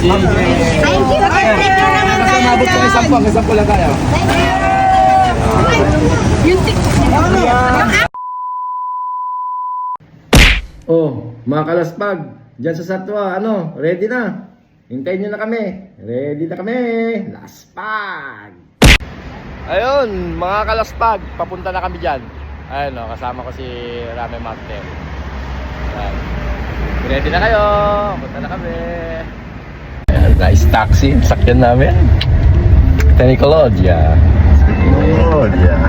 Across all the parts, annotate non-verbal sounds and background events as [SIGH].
Thank you. Thank you naman tayo umabot sa isang po, hanggang isang po lang tayo. Yung TikTok. Oh, mga kalaspag, dyan sa Satwa, ano, ready na. Hintayin nyo na kami. Ready na kami. Laspag! Ayun, mga kalaspag, papunta na kami dyan. Ayun, oh, kasama ko si Rame Martel. Ayan. Ready na kayo. Punta na kami. Ayan, guys, taxi. Sakyan namin. Ni Claudia. Oh, yeah.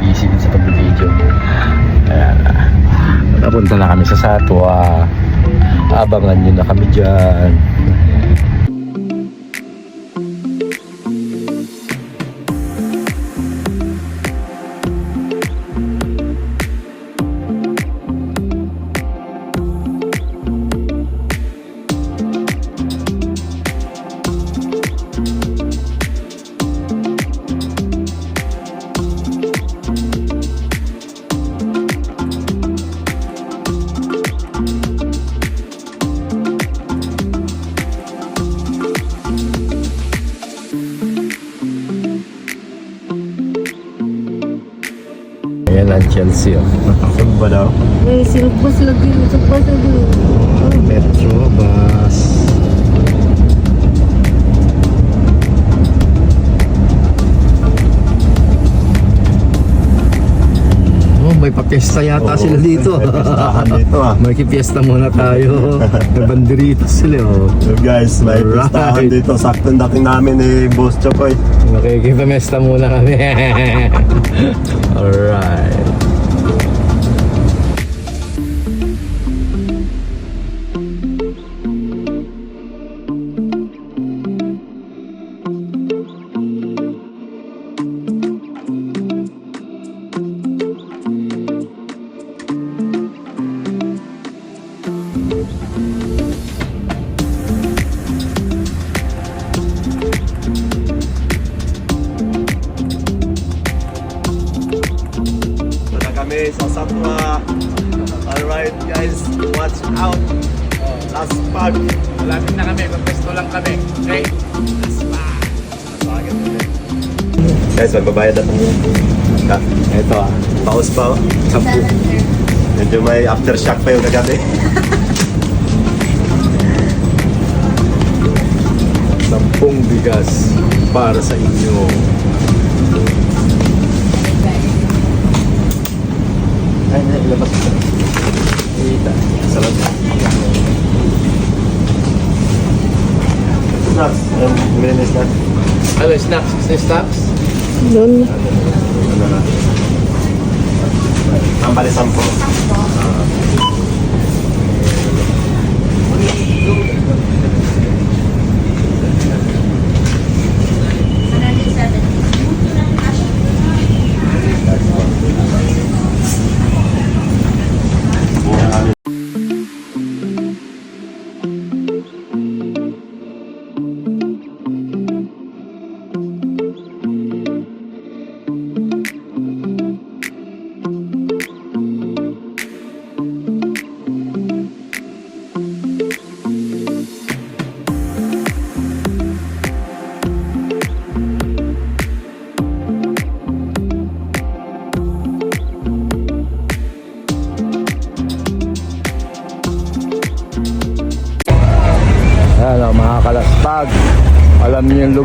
Busy din sa pag-video. Ayan. Napunta na kami sa Satwa. Abangan nyo na kami dyan. Chelsea. Oh. Ba daw? Eh, sinugbas lagi. Sinugbas lagi. Oh, Metro bus. May papiesta yata Oo, sila dito. may piestahan dito, ah. [LAUGHS] may kipiesta muna tayo. may banderita sila. Oh. So guys, may Alright. pistahan dito. Saktong dating namin ni Boss Chokoy. Nakikipamesta muna kami. [LAUGHS] Alright. Satwa. Alright guys, watch out. Last pag. Malapit na kami. Magpesto lang kami. Okay? Guys, magbabayad na kami. Ito ah, paus pa oh. Sampu. Medyo may aftershock pa yung kagabi. [LAUGHS] Sampung bigas para sa inyo. Snacks. Ayun, bumili na snacks. Ano, snacks? Snacks? Doon. Ano na? Ang bali sampo. Ano,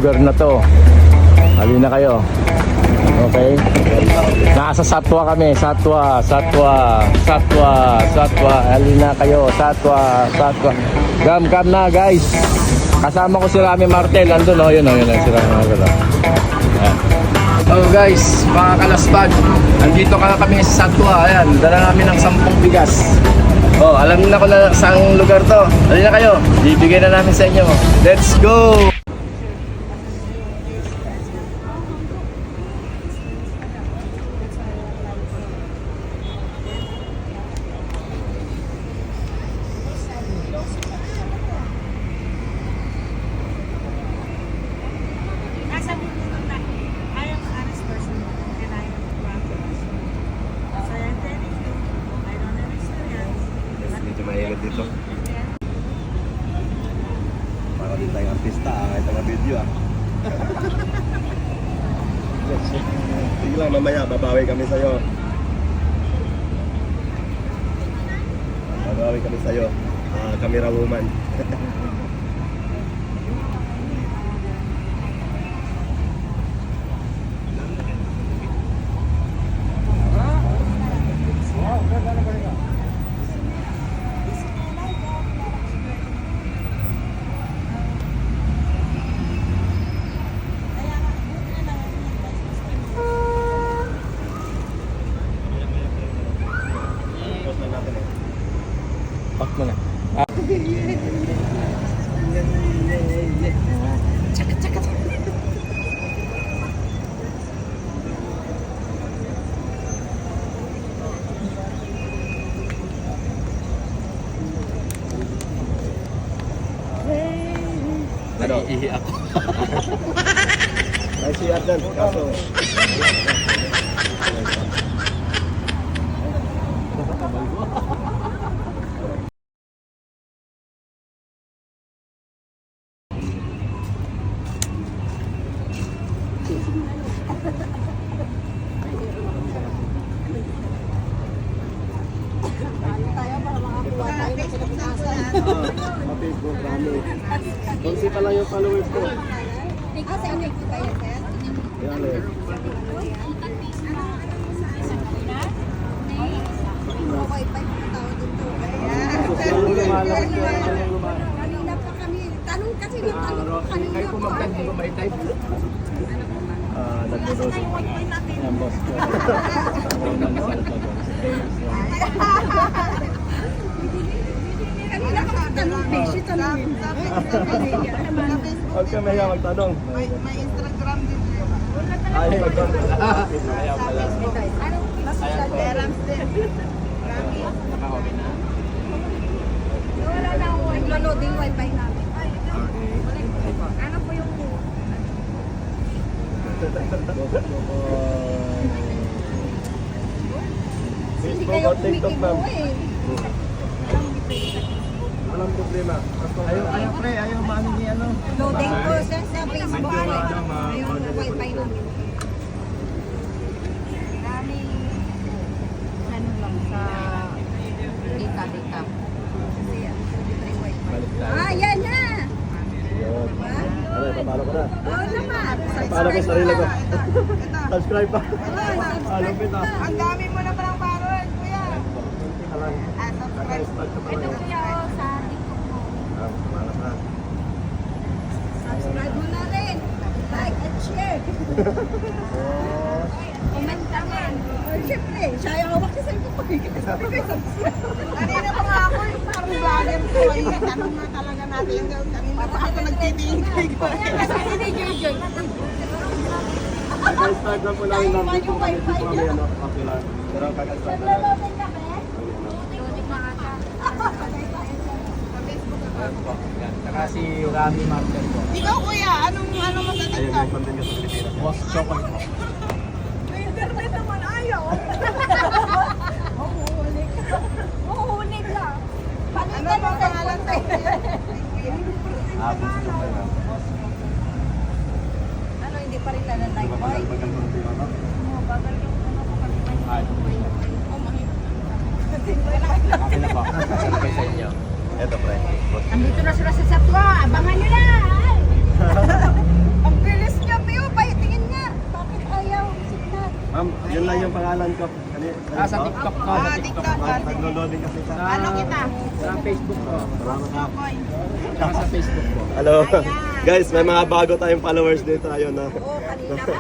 lugar na to. Halina kayo. Okay? Nasa Satwa kami. Satwa, Satwa, Satwa, Satwa. Halina kayo. Satwa, Satwa. Gam, come na guys. Kasama ko si Rami Martel. Andun, oh, yun, oh, yun, oh, si Rami Martel. oh. Ayan. So guys, mga kalaspag, nandito ka na kami sa Satwa. Ayan, dala namin ng sampung bigas. Oh, alam na ko na saang lugar to. Dali na kayo. Bibigay na namin sa inyo. Let's go! Nasa mundo na I am an honest person and I am proud. So I'm telling you, I don't have experience. Medyo mahirap dito. Para Hindi tayong artista, ah. Kahit taga video, ah. Sige lang, mamaya, babawi kami sa'yo. Babawi kami sa'yo. Ah, camera woman. [LAUGHS] Pak mo na. Ano? Ihi ako. Ay, si Ardan. Kaso, [LAUGHS] ma-Facebook kami. Konsi pa lang yung followers ko. Ah, sa inyo po kayo, sir? Yan eh. Wi-Fi po tao dito. Social lumalabas ko. Anong lumalabas? Kanina pa kami. Tanong kasi ng tanong po kanina po. Ah, nagdodos. Ang boss ko. Kanina kami tanong, busy tanongin. Huwag ka mahiya. May, may Instagram din. Ay, magtanong. Ayaw na ako. Naglo-loading Wi-Fi namin. Ano po yung Hindi Facebook kayo or TikTok, ma'am? kumikibo eh. Walang problema. Ayaw, ayaw pre, ayaw maano ni ano. Loading po sa, sa Facebook. Ayun, Wi-Fi namin. Kami, ano lang, sa data, data. Kasi Wi-Fi. Ah, na! Yun. Papalo ko na. Oo naman. Papalo ko sarili ko. Subscribe pa. Lupit ah. Ang dami mo na palang followers, kuya. Kunti ka lang. Ah, subscribe. Ka pa Ito kuya, oh, sa TikTok mo. Ah. Subscribe mo na rin. Like and share. [LAUGHS] Comment naman. Siyempre, siya yung hawak sa cellphone ko. Ko, subscribe. Kanina pa nga ako, yung parang vlogger ko. Ay, tanong na talaga natin yung kanina pa ako nagtitingin kay ko. Kasi hindi Joy. Na po namin ng video kami kami ano, popular. Pero kaka-start na lang. Saka si Rami Martin po. Ikaw, kuya, anong ano mo sa Ayun, may content ka sa Pilipinas. Boss Chokoy po. May internet naman, ayaw. Mahuhuli ka. Ano ba ang pangalan ko? Ah, Boss Chokoy na. Ano, hindi pa rin na Di like ba boy? bagal-bagal ko ng ano? Bagal yung ano ko kanina. Ay, Oh, mahirap. akin na po. Sabay sa inyo. Eto pre. Boss. Andito na sila sa Satwa. Abangan nyo na. Ay! Ang bilis niya, Pio. Pahitingin nga. Bakit ayaw? Signal. Ma'am, yun lang yung pangalan ko. Kani, Ah, sa TikTok po. Sa Ah, TikTok. TikTok. Nag- Naglo-loading kasi sa... Ano kita? Sa Facebook po. Salamat ha. Koy. Saka sa Facebook po. Hello. Guys, may mga bago tayong followers dito. Ayun na. Oo, kanina pa.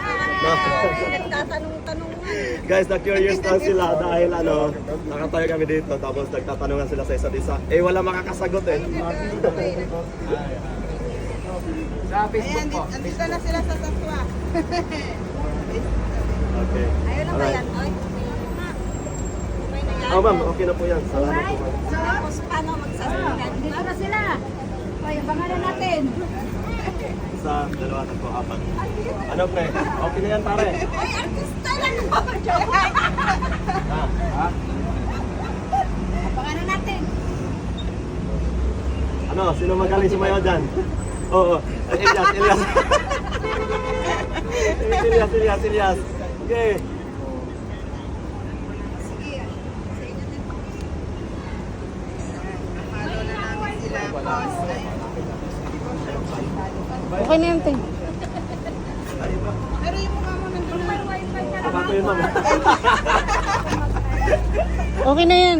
Ay, Nagtatanong-tanong nga. eh. Guys, na-curious lang sila dahil ano, nakatayo kami dito tapos nagtatanungan sila sa isa't isa. Eh, wala makakasagot eh. Sa Facebook [LAUGHS] Ayan, po. di- andito na sila sa Satwa. [LAUGHS] Okay. Ayun na ba yan? Ay, okay na yan. Oh, ma'am, okay na po yan. Salamat po, ma'am. Tapos paano magsasabihan? Dito na sila. Abangan na natin. Isa, dalawa, tatlo, apat. Ano, pre? Okay na yan, pare. Ay, artista lang. [LAUGHS] Ah, ha? Abangan na natin. Ano, sino magaling sumayaw dyan? Oo. Elias, Elias. [LAUGHS] Elias, Elias, Elias. Okay. Sige. Sa inyo din po. Follow na namin sila. Boss. Okay na yan, te. Pero yung mukha mo nandun na. wifi ka Kabato yun, ma'am. Okay na yan.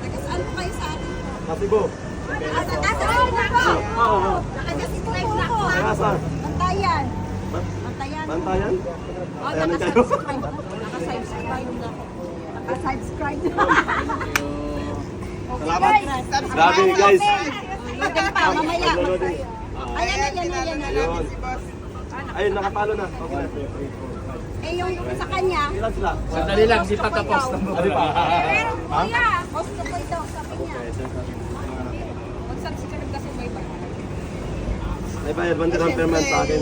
Taga saan po kayo sa atin? Kasibo. Asa, asa kayo na po? Oo, oo. Nakadescribe na po. Kaya saan? Bantayan. Ba- Bantayan. Oh, Ayan kayo. nakasubscribe. Na po. Nakasubscribe na. [LAUGHS] Salamat. Grabe, guys. Loading pa, mamaya. Loading. Ayan na, yan na, yan na. Ayun. Nakapalo na. Okay. Eh, yung sa kanya, Ilan sila? Sandali lang, di pa tapos. Ano pa? Pero kuya, gusto ko ito, sabi niya. Mag-subscribe kasi may ba? May bayad, 1 dirham per month sa akin.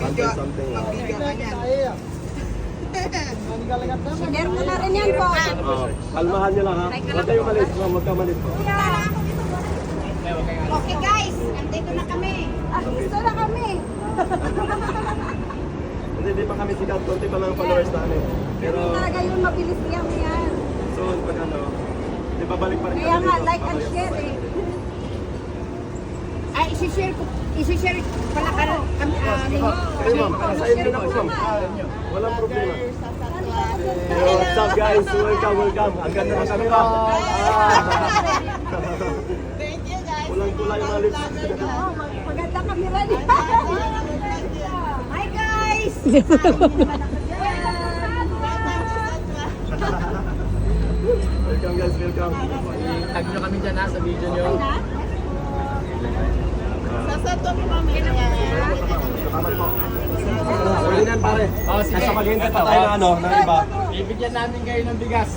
1 point something. ah. Share mo na rin yan po. Oo. Kalmahan niyo lang ha. Huwag kayo malit. ma'am. Huwag ka malit po. Okay guys, nandito na kami. Ah, gusto na kami. [LAUGHS] Hindi, di pa kami sikat. Konti pa lang ang followers namin. Pero Talaga yun, mabilis lang yan. soon, pag ano, di ba balik pa rin Kaya nga, like and Babalik. share eh. Ay, isi-share ko. Isi-share pala ka kami ah, ninyo. Kayo ma'am, sa inyo na po ma'am. Walang problema. Yo, what's up guys? Welcome, welcome. Ang ganda ng camera. Thank you guys. Kulang-kulang yung mga lips. Maganda kamera niya. Hi guys! [LAUGHS] Welcome guys, welcome. Tag nyo kami dyan ha sa video nyo. Salamat po. Sorry na pare. Oh, sige. Nasa maghintay pa tayo ng ano, ng iba. Bibigyan namin kayo ng bigas.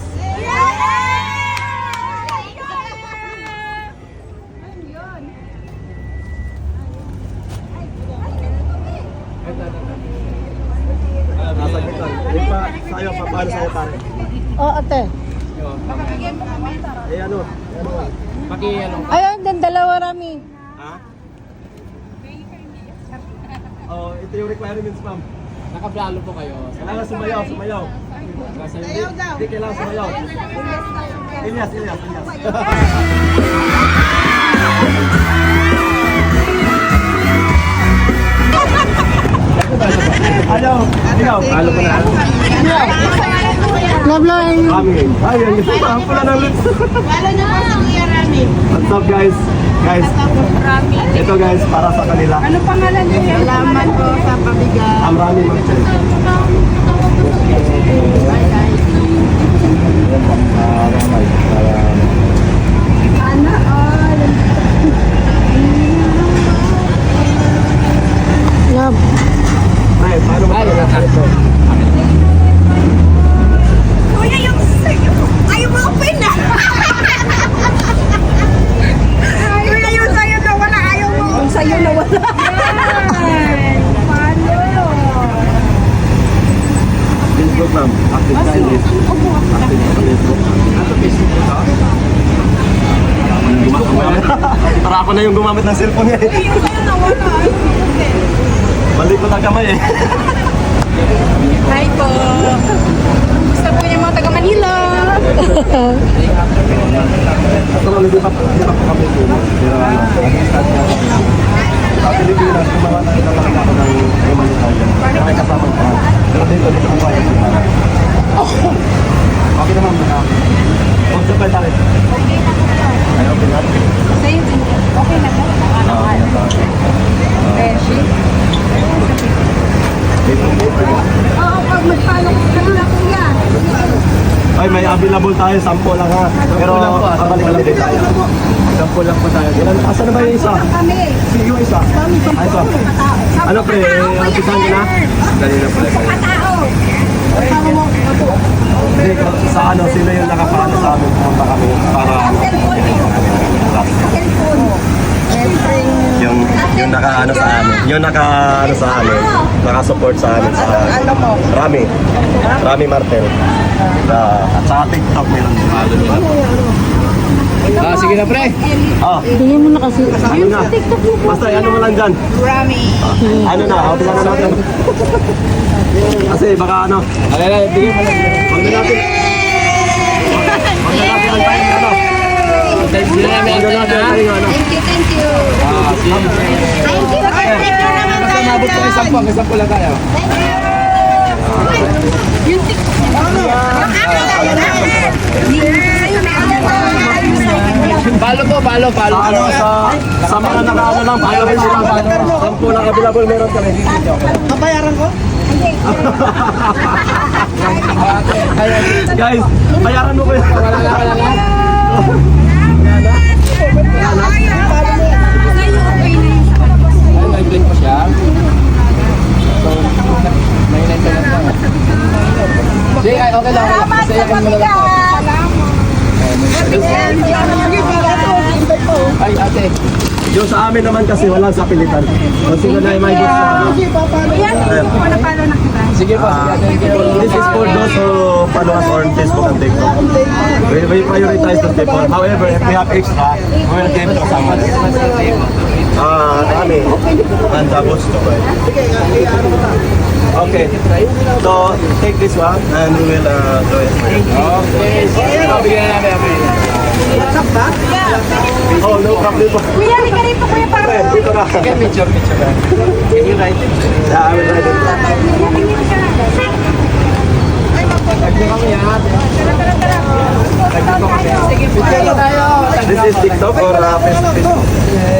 Nasa gitan. Yung pa, sa'yo, pa, paano sa'yo pare? Oh, ate. Eh ano? Ano? Paki, ano, Ayun, din dalawa rami. Ha? Oh, ito yung requirements ma'am. Nakablalo po kayo. Kailangan sumayaw, sumayaw. Kasi Hindi, hindi kailangan sumayaw. Ilyas, Ilyas, Ilyas. Ayaw, ayaw. Halo ko na. Love line. Kami. Ay, ang gusto pa. Ang pula ng lips. What's up guys? Guys, ito guys, para sa kanila. Ano pangalan niyo? Salamat po sa pabigat. Amrani Marcel. Sana all. Love. Ay, paano ba ito? Kuya, yung sa'yo. Ayaw mo open na. Kuya, yung sa'yo na wala. Ayaw mo. Yung sa'yo na wala. Paano? Facebook ma'am. Active ka in Facebook. Active ka sa Facebook. Ano Facebook ko ka? Para ako na yung gumamit ng cellphone niya eh. Sa'yo na wala. Balik ko na kamay eh. Hi po. Gusto po niyo mga taga Manila. Ito lang, hindi pa hindi pa kami dito. Pero ano, niya. Sa Pilipinas, gumawa na talaga ako ng humanitarian. May kasama pa. Pero dito, dito ko kaya si Mara. Okay naman na. Kung sabay tayo. Ay, okay na. Sa'yo din. Okay na po. Ah, okay na tayo. Beshi. Oo, pag magpalo kanila, kuya. Ay, may available tayo, sampo lang ha. Pero, po, ah. pabalik Sampo lang din tayo. Sampo lang po tayo. Ilan, asan na ba yung isa? Kami. Si- Yung isa? Ay, ito. Ano pre, ang pisan nyo na? Dali na pala kayo. Katao. Hindi, sa ano, sila yung nakapaano sa amin. Pumunta kami para ano. Yung, yung naka ano sa amin. Yung naka ano sa amin. Naka-support sa amin sa Rami. Rami Martel. Uh, at sa TikTok meron. Ah, Sige na, pre. Ah, Bigyan mo na kasi. ano na? Basta ano mo lang dyan. Rami. Ano na, okay na natin. Kasi baka ano, Ano na, bigyan mo na. Huwag na natin. Huwag na natin ang tayo ano. Natin ang tayo ano. Thank you, thank you. Ah, sige. Thank you. Thank you naman tayo. Umabot ko isang po, isang po lang tayo. Palo po, palo, palo. Sa ano, sa, sa mga nakaano lang, sila. Sampu lang available meron kami. Guys, bayaran mo ko yun. Wala na, wala na. Ay, may blink pa siya. So, may nine lang okay lang. Kasi yakin mo na lang. Ay, ate. Yung sa amin naman kasi wala sa pilitan. Kung sino na yung may gusto. ano. Ayan. Sige po, sige, ate. Thank you. This is for those who follow us on Facebook and TikTok. We, we prioritize the people. However, if we have extra, we will give to someone. Ah, kami. And tapos to. Okay. So, take this one and we will uh, do it. Okay. Bigyan na namin. ate. Oh, no problem po. Kuya, kuya, para. Eh, Dito na. Sige, picture, picture. Can you write it? Yeah, I will write it. Tag niyo kami, ha? Picture na tayo. This is TikTok or uh, Facebook?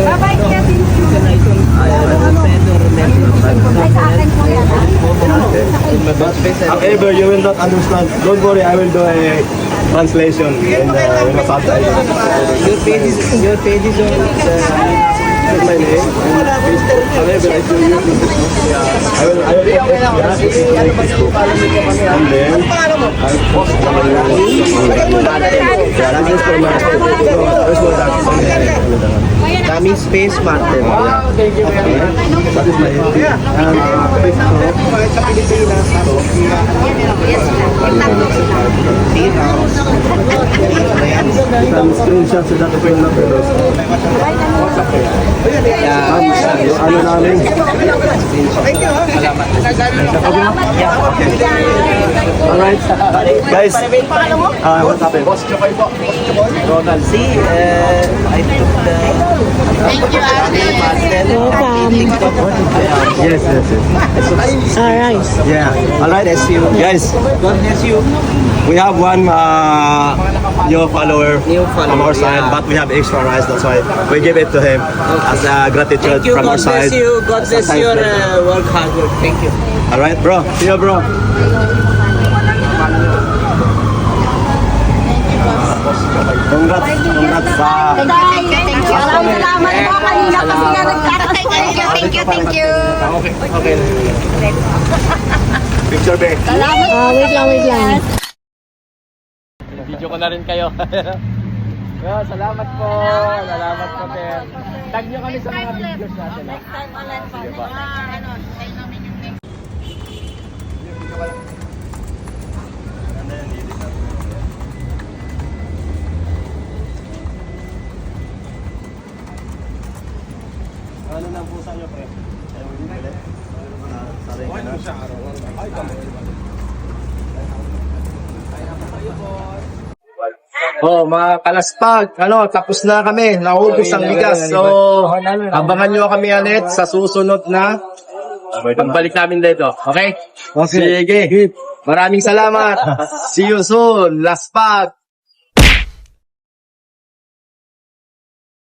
Bye-bye, kuya. Thank you. However, you will not understand. Don't worry, I will do a translation in the, in the subtitles. Your page is your page is on This is my name. However, if you use this, yeah, I will, I will put it my Facebook. And then, I'll post it on your Yeah, this is for my There's no that. Dami space matter. Wow, thank you very much. That is my FB. And uh, Facebook. Sa Pilipinas, ano? You can screenshot it will not be lost. Yeah. Yung ano namin. Alright. Guys, uh, what happened? Ronald, see, uh, I took the Thank you, Yes, yes, yes. Alright. Yeah. Alright. Bless you. Guys, God bless you. we have one uh, new follower New follower, from our side, yeah. but we have extra rice. That's why we give it to him as a gratitude Thank you. from our God bless side. you. God bless your uh, work hard work. Thank you. Alright, bro. See you, bro. Congrats, congrats sa Thank you, thank you, thank you. Maraming salamat po. Kanina pa sila nagtatay. Thank you, thank you, thank you. Okay. Picture back. Ah, wait lang, wait lang. Video ko na rin kayo. [LAUGHS] Yo, salamat po. Salamat po, Ter. Tag nyo kami sa mga videos natin. ha? time ulit po. Ano, tayo namin yung next. Ano nang pusa nyo, pre? Ayaw mo yung bilet? Saray ka na. Oh, mga kalaspag, ano, tapos na kami. Naubos ang bigas. So, abangan nyo kami ulit sa susunod na pagbalik namin dito. Okay? Sige. Maraming salamat. [LAUGHS] See you soon. Laspag.